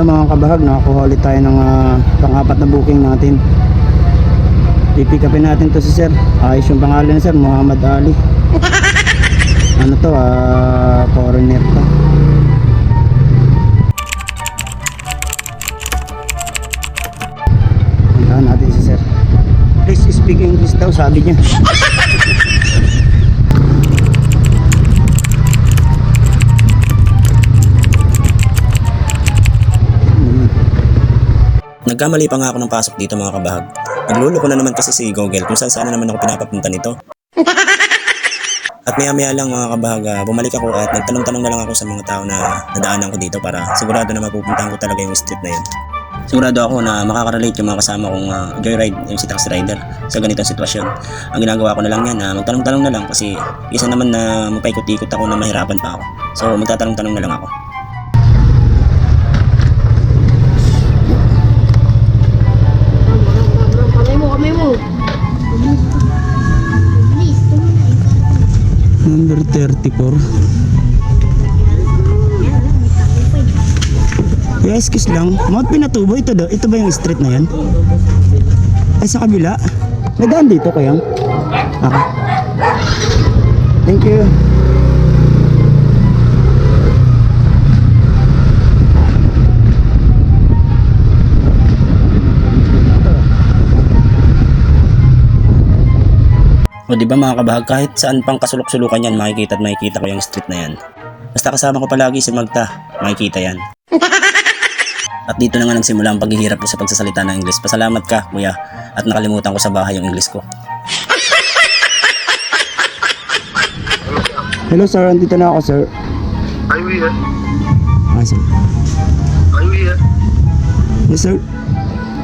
Yan mga kabahag, nakakuha ulit tayo ng ah, pang-apat na booking natin. Pipick upin natin to si sir. Ayos yung pangalan ni sir, Muhammad Ali. ano to, ah, foreigner to. Puntahan natin si sir. Please speak English daw, sabi niya. Nagkamali pa nga ako ng pasok dito mga kabahag. Nagluloko na naman kasi si Google kung saan saan na naman ako pinapapunta nito. At maya maya lang mga kabahag, ah, bumalik ako at nagtanong-tanong na lang ako sa mga tao na nadaanan ko dito para sigurado na mapupuntahan ko talaga yung street na yun. Sigurado ako na makaka-relate yung mga kasama kong ah, joyride, yung si taxi rider sa ganitong sitwasyon. Ang ginagawa ko na lang yan, na magtanong-tanong na lang kasi isa naman na magpaikot-ikot ako na mahirapan pa ako. So magtatanong-tanong na lang ako. 34. Yeah, excuse lang. Mount Pinatubo, ito, daw. ito ba yung street na yan? Ay, sa kabila. May daan dito kayang? Okay. Thank you. O di ba mga kabahag, kahit saan pang kasulok-sulukan yan, makikita at makikita ko yung street na yan. Basta kasama ko palagi si Magta, makikita yan. At dito na nga nagsimula ang paghihirap ko sa pagsasalita ng English. Pasalamat ka, kuya, at nakalimutan ko sa bahay yung English ko. Hello sir, andito na ako sir. Are you here? Ah, sir. Are you here? Yes sir.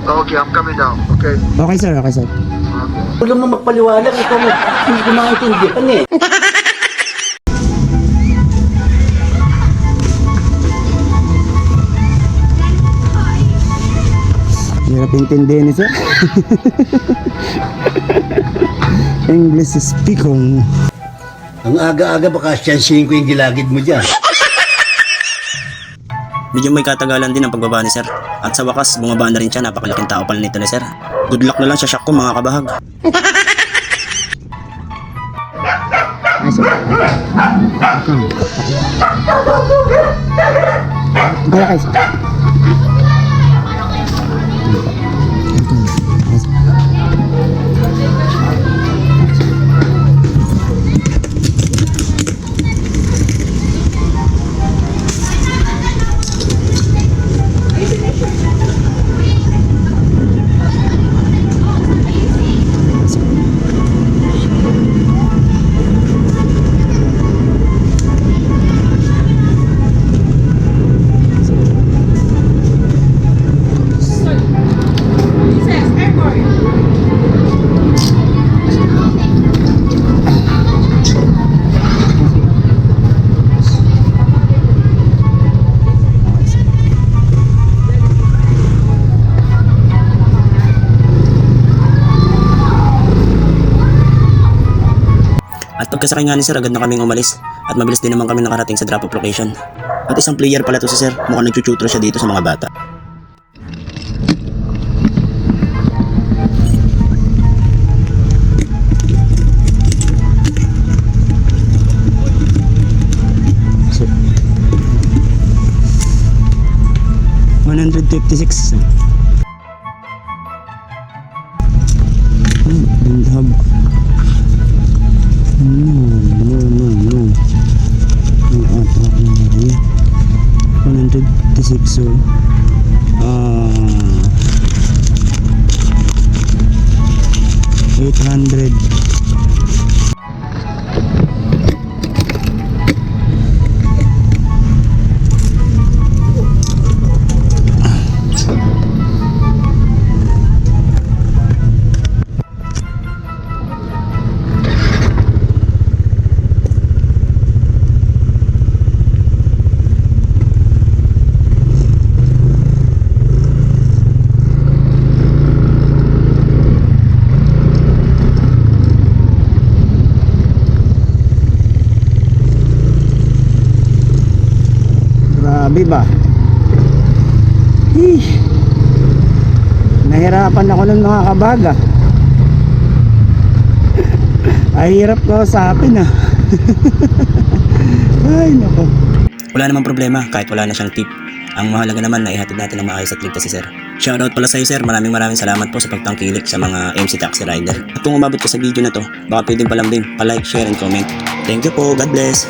Okay, I'm coming down. Okay. Okay sir, okay sir. Huwag naman magpaliwanag, ikaw mo, hindi ko maintindihan eh. Hirap intindihin ni sir. English speaking. Ang aga-aga baka siyansihin ko yung gilagid mo dyan. Medyo may katagalan din ang pagbaba ni Sir. At sa wakas, bumaba na rin siya. Napakalaking tao pala nito ni Sir. Good luck na lang sa shock ko mga kabahag. Kaya kayo pagkasakay nga ni Sir, agad na kaming umalis. At mabilis din naman kami nakarating sa drop-off location. At isang player pala to si Sir. Mukhang nagchuchutro siya dito sa mga bata. Sir. 156. Hmm. No, so. Ah. 800. Hih. Nahirapan ako ng mga kabaga. Ay, hirap ko sa akin ah. Ay, nako. Wala namang problema kahit wala na siyang tip. Ang mahalaga naman na ihatid natin ang maayos at ligtas si Sir. Shoutout pala sa iyo Sir, maraming maraming salamat po sa pagtangkilik sa mga MC Taxi Rider. At kung umabot ka sa video na to, baka pwedeng palambing, pa-like, share, and comment. Thank you po, God bless!